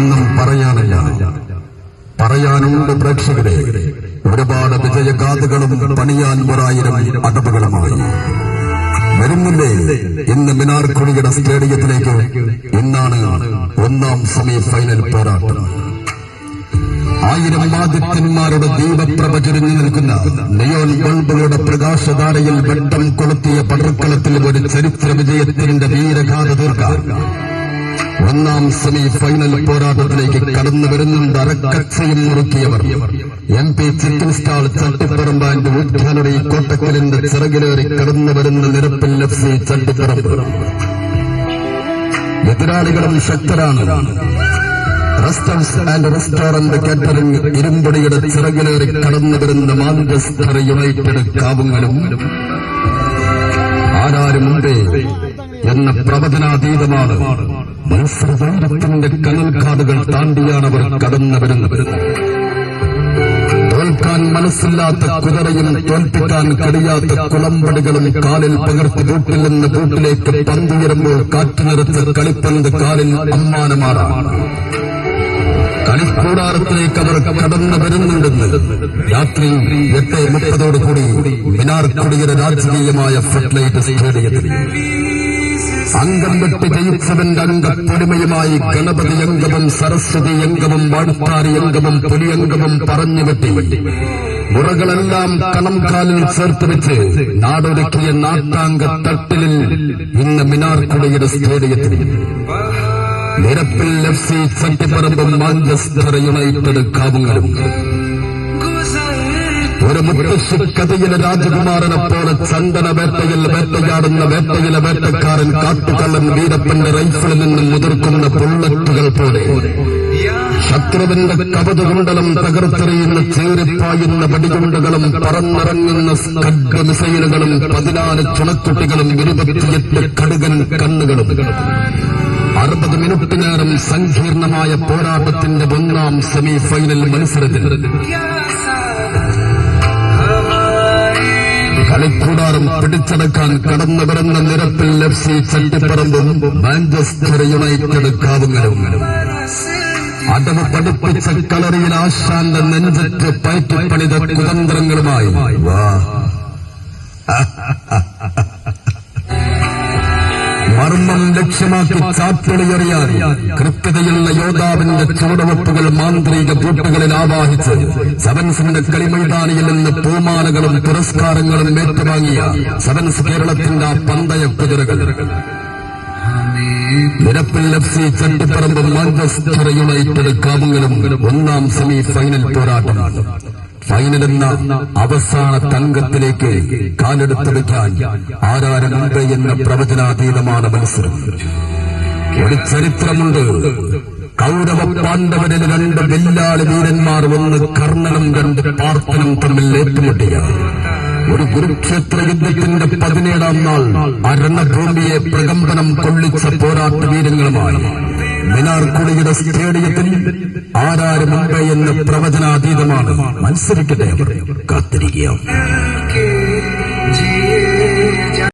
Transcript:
ഒന്നും പറയാനല്ല. പറയാനുണ്ട് പ്രേക്ഷകരെ. ഒരുപാട് വിജയഗാഥകളും പണിയാൻ ഒരായിരം അടവുകളുമായി. വരുന്നില്ലേ? ഇന്ന് മിനാർക്കുടിയുടെ സ്റ്റേഡിയത്തിലേക്ക് ഇന്നാണ് ഒന്നാം സെമി ഫൈനൽ പോരാട്ടം. ആയിരം ആദിത്യന്മാരുടെ ദീപപ്രഭ ചുരുങ്ങി നിൽക്കുന്ന നിയോൺ ബൾബുകളുടെ പ്രകാശധാരയിൽ വെട്ടം കൊളുത്തിയ പടർക്കളത്തിൽ ഒരു ചരിത്ര വിജയത്തിന്റെ വീരഗാഥ തീർക്കാൻ ഒന്നാം സെമി ഫൈനൽ പോരാട്ടത്തിലേക്ക് കടന്നു വരുന്നുണ്ട് അരക്കക്ഷയും മുറുക്കിയവർ. എം പി ചിക്കൻ സ്റ്റാൾ ചട്ടിപ്പറമ്പാന്റെ ഉദ്ഘാനറി കോട്ടക്കലിന്റെ ചിറകിലേറി കടന്നു വരുന്ന നിരപ്പിൽ എഫ് സി ചട്ടിപ്പറമ്പ്. എതിരാളികളും ശക്തരാണ്. റെസ്റ്റോറൻസ് ആൻഡ് റെസ്റ്റോറന്റ് കാറ്ററിംഗ് ഇരുമ്പടിയുടെ ചിറകിലേറി കടന്നു വരുന്ന മാഞ്ചസ്റ്റർ യുണൈറ്റഡ് കാവുങ്ങലും. ആരാരുമുണ്ടേ? എന്ന പ്രവചനാതീതമാണ്. മത്സരവൈരത്തിന്റെ കനൽക്കാടുകൾ താണ്ടിയാണ് അവർ കടന്നു വരുന്നത്. തോൽക്കാൻ മനസ്സില്ലാത്ത കുതിരയും തോൽപ്പിക്കാൻ കഴിയാത്ത കുളമ്പടികളും കാലിൽ പകർത്തി വീട്ടിൽ നിന്ന് വീട്ടിലേക്ക് പന്തുയരുമ്പോൾ കാറ്റു നിറച്ച് കളിപ്പന്ത് കാലിൽ അമ്മാനമാറാണ് കളിക്കൂടാരത്തിലേക്ക് അവർ കടന്നു വരുന്നുണ്ടെന്ന് രാത്രി എട്ട് മുപ്പതോടുകൂടി മിനാർ കുടിയുടെ രാജകീയമായ ഫ്ലൈറ്റ് സ്റ്റേഡിയത്തിൽ. അംഗം വിട്ട് ജയിച്ചവന്റെ അംഗപ്പൊലിമയുമായി ഗണപതി അംഗവും സരസ്വതി അംഗവും വാഴ്ത്താരി അംഗവും പുലിയംഗവും പറഞ്ഞു വെട്ടി. മുറകളെല്ലാം കളം കാലിൽ ചേർത്ത് വെച്ച് നാടൊരുക്കിയ നാട്ടാംഗ തട്ടിലിൽ ഇന്ന് മിനാർക്കുടയുടെ സ്റ്റേഡിയത്തിൽ. നിരപ്പിൽ എഫ് സി ചട്ടിപ്പറമ്പും മാഞ്ചസ്റ്റർ യുണൈറ്റഡ് കാവുങ്ങലും ഒരു മുത്തശ്ശി കഥയിലെ രാജകുമാരനെ പോലെ ചന്ദന വേട്ടയിൽ വേട്ടയാടുന്ന വേട്ടയിലെ വേട്ടക്കാരൻ കാട്ടുകള്ളൻ വീരപ്പന്റെ റൈഫിളിൽ നിന്നും മുതിർക്കുന്ന ബുള്ളറ്റുകൾ പോലെ. ശത്രുവിന്റെ കവചകുണ്ടലം തകർത്തെറിയുന്ന ചേരിപ്പായുന്ന വെടികുണ്ടുകളും പറന്നിറങ്ങുന്ന സ്കഡ് മിസൈലുകളും പതിനാല് ചുണക്കുട്ടികളും ഇരുപത്തിയെട്ട് കടുകൻ കണ്ണുകളും. അറുപത് മിനിറ്റ് നേരം സങ്കീർണമായ പോരാട്ടത്തിന്റെ ഒന്നാം സെമി ഫൈനൽ മത്സരത്തിൽ. കളിക്കൂടാരം പിടിച്ചടക്കാൻ കടന്നു വരുന്ന നിരപ്പിൽ എഫ് സി ചട്ടിപ്പറമ്പും മാഞ്ചസ്റ്റർ യുണൈറ്റഡ് കാവുങ്ങലും. അടവ് പഠിപ്പിച്ച കളറിയിൽ ആശാന്റെ നെഞ്ചറ്റ് പയറ്റിപ്പണിത കുതന്ത്രങ്ങളുമായി. വാ. ലക്ഷ്യമാക്കി ചാപ്പിളിയെറിയാൻ കൃത്യതയുള്ള യോദ്ധാവിന്റെ ചുവടുവെപ്പുകൾ മാന്ത്രിക കൂട്ടുകളിൽ ആവാഹിച്ച് സെവൻസിന്റെ കളിമൈതാനിയിൽ നിന്ന് പൂമാലകളും പുരസ്കാരങ്ങളും ഏറ്റുവാങ്ങിയ സെവൻസ് കേരളത്തിന്റെ ആ പന്തയ കുതിരകൾ. നിരപ്പിൽ ചട്ടിപ്പറമ്പ് മാഞ്ചസ്റ്റർ യുണൈറ്റഡ് കാവുങ്ങലും ഒന്നാം സെമി ഫൈനൽ പോരാട്ടം. ഫൈനൽ എന്ന അവസാന തങ്കത്തിലേക്ക് കാലെടുത്ത് വയ്ക്കാൻ ആരാരമുണ്ട് എന്ന പ്രവചനാതീതമാണ് മത്സരം. ഒരു ചരിത്രമുണ്ട്. കൗരവ പാണ്ഡവരിൽ രണ്ട് വെല്ലാളി വീരന്മാർ ഒന്ന് കർണനും രണ്ട് പാർത്ഥനും തമ്മിൽ ഏറ്റുമുട്ടിയ ഒരു കുരുക്ഷേത്ര യുദ്ധത്തിന്റെ പതിനേഴാം നാൾ അരണഭൂമിയെ പ്രകമ്പനം കൊള്ളിച്ച പോരാട്ട വീരങ്ങളുമായി മിനാർക്കുളിയുടെ സ്റ്റേഡിയത്തിൽ ആരാരുമുണ്ട് എന്ന് പ്രവചനാതീതമാണ്? മത്സരിക്കട്ടെ അവർ. കാത്തിരിക്കുക.